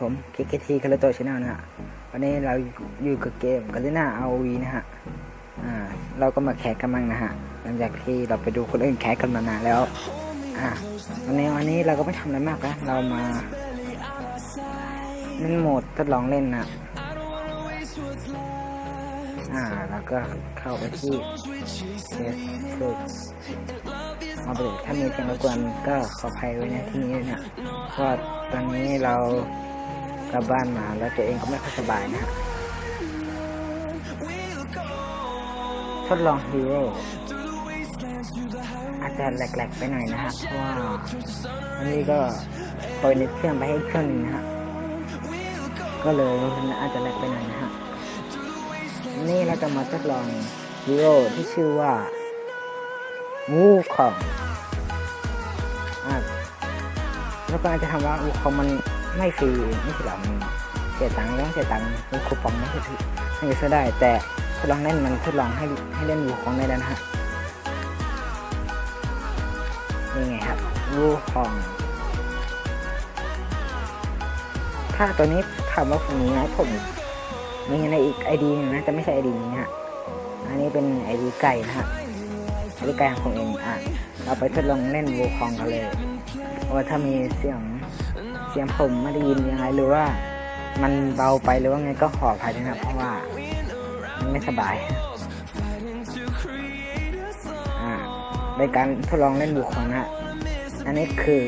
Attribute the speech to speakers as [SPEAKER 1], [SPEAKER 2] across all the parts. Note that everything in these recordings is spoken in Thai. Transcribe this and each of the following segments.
[SPEAKER 1] ผม KKT คาร์โตช n แนลนะฮะวันนี้เราอยู่กับเกมกัลนา ROV นะฮะอ่าเราก็มาแข่งกันมั่งนะฮะหลังจากที่เราไปดูคนอื่นแข่งกันมานานแล้วอ่าวันนี้วันนี้เราก็ไม่ทำอะไรมากนะเรามาเล่นโหมดทดลองเล่นนะอ่าแล้วก็เข้าไปที่เฟซบุ๊กเอาไปเลยถ้ามีเสียงรบกวนก็ขออภัยไว้ในที่นี้นะเพราะตอนนี้เรา กลับบ้านมาแล้วตัวเองก็ไม่ค่อยสบายนะฮะทดลองฮีโร่อาจจะแหลกๆไปหน่อยนะฮะเพราะว่าอันนี้ก็ปล่อยในเครื่องไปให้เครื่องนึงนะฮะก็เลยอาจจะแหลกไปหน่อยนะฮะนี่เราจะมาทดลองฮีโร่ที่ชื่อว่าวูคองอะแล้วก็อาจจะทำว่าวูคองมัน ไม่ฟรีไม่ใช่หรอมันเสียตังค์ต้องเสียตังค์เป็นคูปองไม่ใช่ไม่ใช่ได้ แต่ทดลองเล่นมันทดลองให้ให้เล่นวูคองได้แล้วนะฮะนี่ไงครับวูคอง ถ้าตัวนี้ถามว่าผมมีไหมผมมีในอีกไอดีนึงนะแต่ไม่ใช่ไอดีนี้ฮะอันนี้เป็นไอดีไก่นะฮะไอดีไก่ของผมเองอะเราไปทดลองเล่นวูคองกันเลยว่าถ้ามีเสียง เสียงผมไม่ได้ยินยังไงหรือว่ามันเบาไปหรือว่าไงก็ขออภัยด้วยนะเพราะว่ามันไม่สบายอ่าในการทดลองเล่นวูคองนะฮะ อันนี้คือ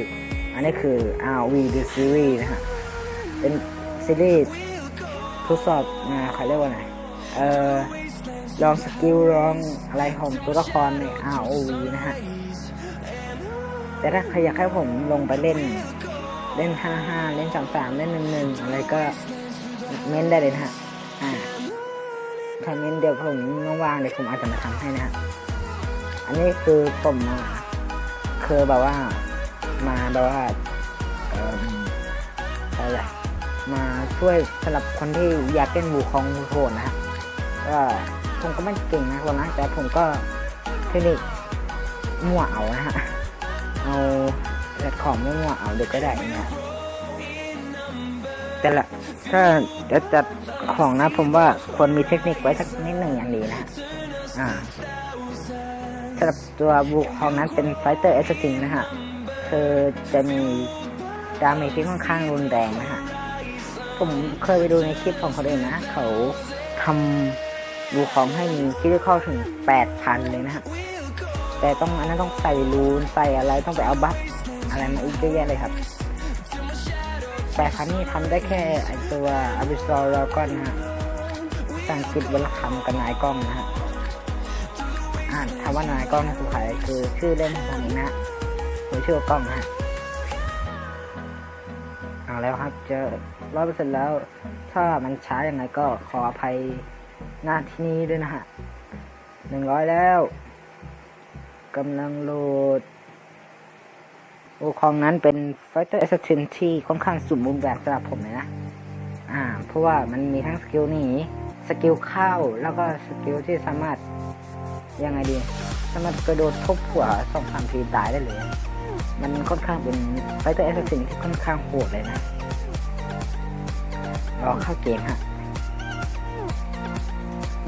[SPEAKER 1] อันนี้คือ RV The Series นะฮะ เป็นซีรีส์ทดสอบนะเขาเรียกว่าไงเอ่อลองสกิลลองอะไรของตัวละครใน ROV นะฮะ แต่ถ้าใครอยากให้ผมลงไปเล่น เล่น55เล่น33เล่น11อะไรก็เม้นได้เลยนะฮะอ่าถ้าเม้นเดี๋ยวผมว่างๆเดี๋ยวผมอาจจะมาทำให้นะฮะอันนี้คือผมมาคือแบบว่ามาแบบว่าเอ่ออะไรมาช่วยสำหรับคนที่อยากเล่นบูคองบูโทนนะฮะก็ผมก็ไม่เก่งนะคนนะแต่ผมก็เทคนิคมั่วเอานะฮะเอา แพลตฟอร์มมั่วเอาเด็กก็ได้นะแต่ละถ้าจะจัดของนะผมว่าควรมีเทคนิคไว้สักนิดหนึ่งอย่างดีนะอ่าสำหรับตัวบูคองนั้นเป็นไฟเตอร์เอสซิงนะฮะคือจะมีดาเมจที่ค่อนข้างรุนแรงนะฮะผมเคยไปดูในคลิปของคนอื่นนะ เขาทำดูของให้มีคิดเข้าถึงแปดพันเลยนะฮะ แต่ต้องอันนั้นต้องใส่รูนใส่อะไรต้องไปเอาบัฟ อะไรมาอีกเยอะแยะเลยครับแปดพันนี่ทำได้แค่ตัวอ b ิ s อ l แล้วก็นะฮะสังกฤษวลคำกับนายกล้องนะฮะอ่านคำว่านายกล้องคือใครคือชื่อเล่นของนี้นะฮะหรือชื่อกล้องนะฮะเอาแล้วครับเจอร้อยเปอร์เซ็นต์แล้ว ถ้ามันช้ายังไงก็ขออภัยหน้าที่นี้ด้วยนะฮะหนึ่งร้อยแล้วกำลังโหลด โอคองนั้นเป็น Fighter Assassin ที่ค่อนข้างสมบูรณ์แบบสำหรับผมเลยนะ อ่า เพราะว่ามันมีทั้งสกิลหนีสกิลเข้าแล้วก็สกิลที่สามารถยังไงดี สามารถกระโดดทุบหัวสองสามทีตายได้เลย มันค่อนข้างเป็นไฟเตอร์แอสซัสซินที่ค่อนข้างโหดเลยนะรอเข้าเกมฮะ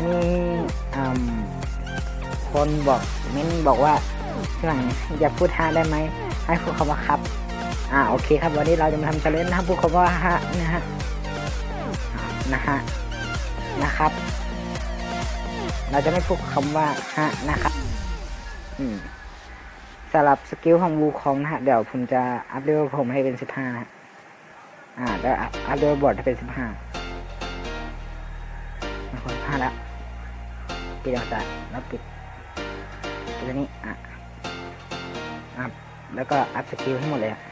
[SPEAKER 1] มีอคนบอกเม้นบอกว่าหลังอย่าพูดฮะได้ไหม ให้พูดคำว่าครับ อ่าโอเคครับวันนี้เราจะมาทำชาเลนจ์นะครับพูดคำว่าฮะนะฮะนะฮะนะครับ เราจะไม่พูดคำว่าฮะนะครับอืมสำหรับสกิลของวูคองนะฮะเดี๋ยวผมจะอัพเลเวลผมให้เป็นสิบห้านะฮะอ่าแล้วอัพอัพเลเวลบอร์ดให้เป็นสิบห้าคนห้าแล้วปิดอากาศแล้วปิดปิดตัวนี้อะอัพ แล้วก็อัพสกิลให้หมดเลยอะ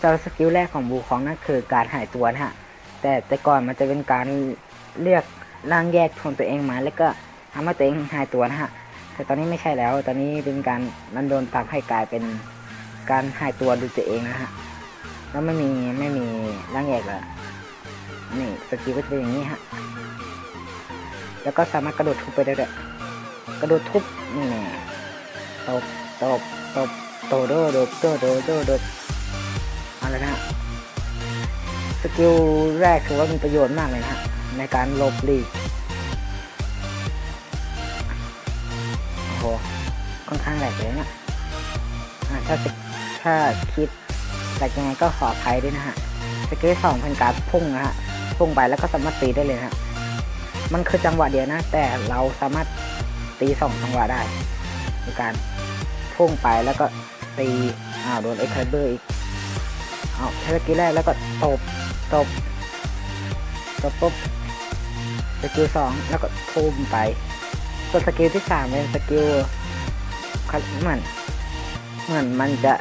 [SPEAKER 1] สำหรับสกิลแรกของบูคองนั่นคือการหายตัวนะฮะ แต่แต่ก่อนมันจะเป็นการเลือกร่างแยกของตัวเองมา แล้วก็ทำให้ตัวเองหายตัวนะฮะ แต่ตอนนี้ไม่ใช่แล้ว ตอนนี้เป็นการมันโดนปรับให้กลายเป็นการหายตัวดูตัวเองนะฮะ แล้วไม่มีไม่มีร่างแยกแล้วนี่สกิลก็จะเป็นอย่างนี้ฮะ แล้วก็สามารถกระโดดทุบไปได้ด้วย กระโดดทุบนี่ตบตบตบโตโดโดโดโดโดโดเลยนะฮะสกิลแรกถือว่ามีประโยชน์มากเลยนะในการหลบหลีกโอ้โหค่อนข้างแหลกเลยนะถ้าถ้าคิดแหลกยังไงก็ขออภัยด้วยนะฮะสกิลสองเป็นการพุ่งนะฮะพุ่งไปแล้วก็สามารถตีได้เลยนะฮะมันคือจังหวะเดียวนะ แต่เราสามารถ ตีสองจังหวะได้ในการพุ่งไปแล้วก็ตีอ้าวโดนเอ็กซ์เบอร์อีกเอาใช้สกิลแรกแล้วก็ตบตบตบปุ๊บสกิลสองแล้วก็ทุ่มไปส่วนสกิลที่สามเป็นสกิลเหมือนเหมือนมันจะ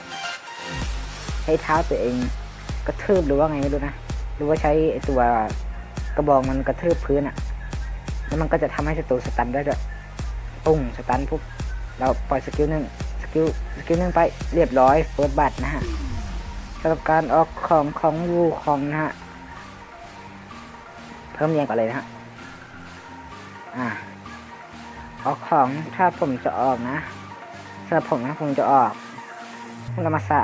[SPEAKER 1] ให้เท้าตัวเองกระทืบหรือว่าไงไม่รู้นะหรือว่าใช้ตัวกระบอกมันกระทืบพื้นอะแล้วมันก็จะทำให้ศัตรูสตันได้ด้วย ปุ้งสตันปุ๊บเราปล่อยสกิลหนึ่งสกิลสกิลหนึ่งไปเรียบร้อยเฟิร์สบัตนะฮะสำหรับการออกของของวูของนะฮะเพิ่มเรียงก่อนเลยนะฮะอ่าออกของถ้าผมจะออกนะสำหรับผมนะผมจะออกมุรามาสะ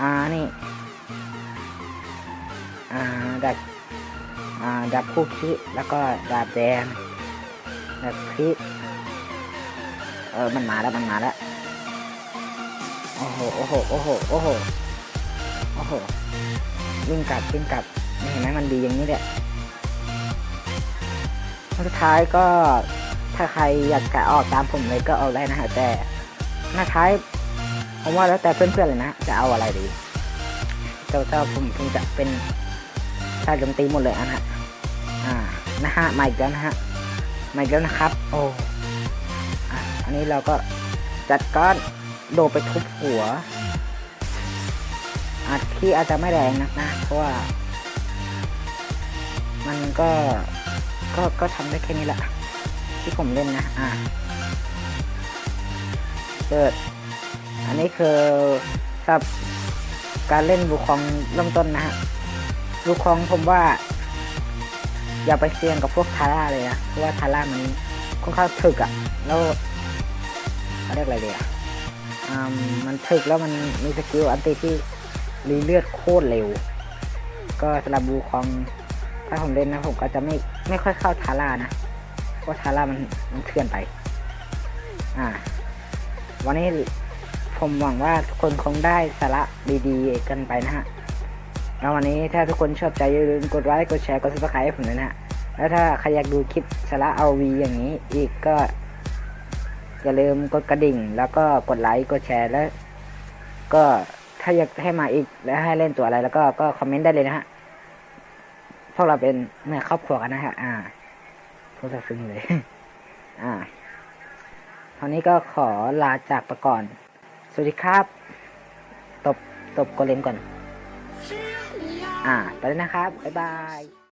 [SPEAKER 1] อ่านี่อ่าดับอ่าดับคู่คิแล้วก็ดาบแดง ดับคิเออมันมาแล้วมันมาแล้วโอ้โหโอ้โหโอ้โหโอ้โหโอ้โหวิ่งกลับวิ่งกลับนี่เห็นไหมมันดีอย่างนี้แหละสุดท้ายก็ถ้าใครอยากจะออกตามผมเลยก็เอาได้นะฮะแต่หน้าท้ายผมว่าแล้วแต่เพื่อนๆเลยนะจะเอาอะไรดีเจ้าเจ้าผมคงจะเป็นชาติโจมตีหมดเลยอะนะฮะอ่านะฮะมาอีกแล้วนะฮะ มาอีกแล้วนะครับ โอ้อะอันนี้เราก็จัดก้อนโดดไปทุบหัวอาจที่อาจจะไม่แรงนักนะ เพราะว่า มันก็ก็ก็ทำได้แค่นี้แหละ ที่ผมเล่นนะ อ่าเกิดอันนี้คือทรับการเล่นบูคองเริ่มต้นนะฮะบูคองผมว่า อย่าไปเสี่ยงกับพวกทาร่าเลยนะเพราะว่าทาร่ามันค่อนข้างถึกอะแล้วเขาเรียกอะไรดีอะอ่ามันถึกแล้วมันมีสกิลอันตีที่รีเลือดโคตรเร็ว ก็สำหรับบูคองถ้าผมเล่นนะผมก็จะไม่ไม่ค่อยเข้าทาร่านะเพราะทาร่ามันมันเถื่อนไป อ่า วันนี้ผมหวังว่าทุกคนคงได้สาระดีๆกันไปนะฮะ แล้ววันนี้ถ้าทุกคนชอบใจอย่าลืมกดไลค์กดแชร์กดซับสไครต์ให้ผมด้วยนะฮะแล้วถ้าใครอยากดูคลิปสาระเอาวีอย่างนี้อีกก็อย่าลืมกดกระดิ่ง แล้วก็กดไลค์กดแชร์แล้ว ก็ถ้าอยากให้มาอีกและให้เล่นตัวอะไร แล้วก็ก็คอมเมนต์ได้เลยนะฮะพวกเราเป็นเมื่อครอบครัวกันนะฮะอ่าพูดซะซึ้งเลย อ่าตอนนี้ก็ขอลาจากไปก่อน สวัสดีครับ ตบตบโกเลมก่อน อ่า ไปแล้วนะครับ บ๊ายบาย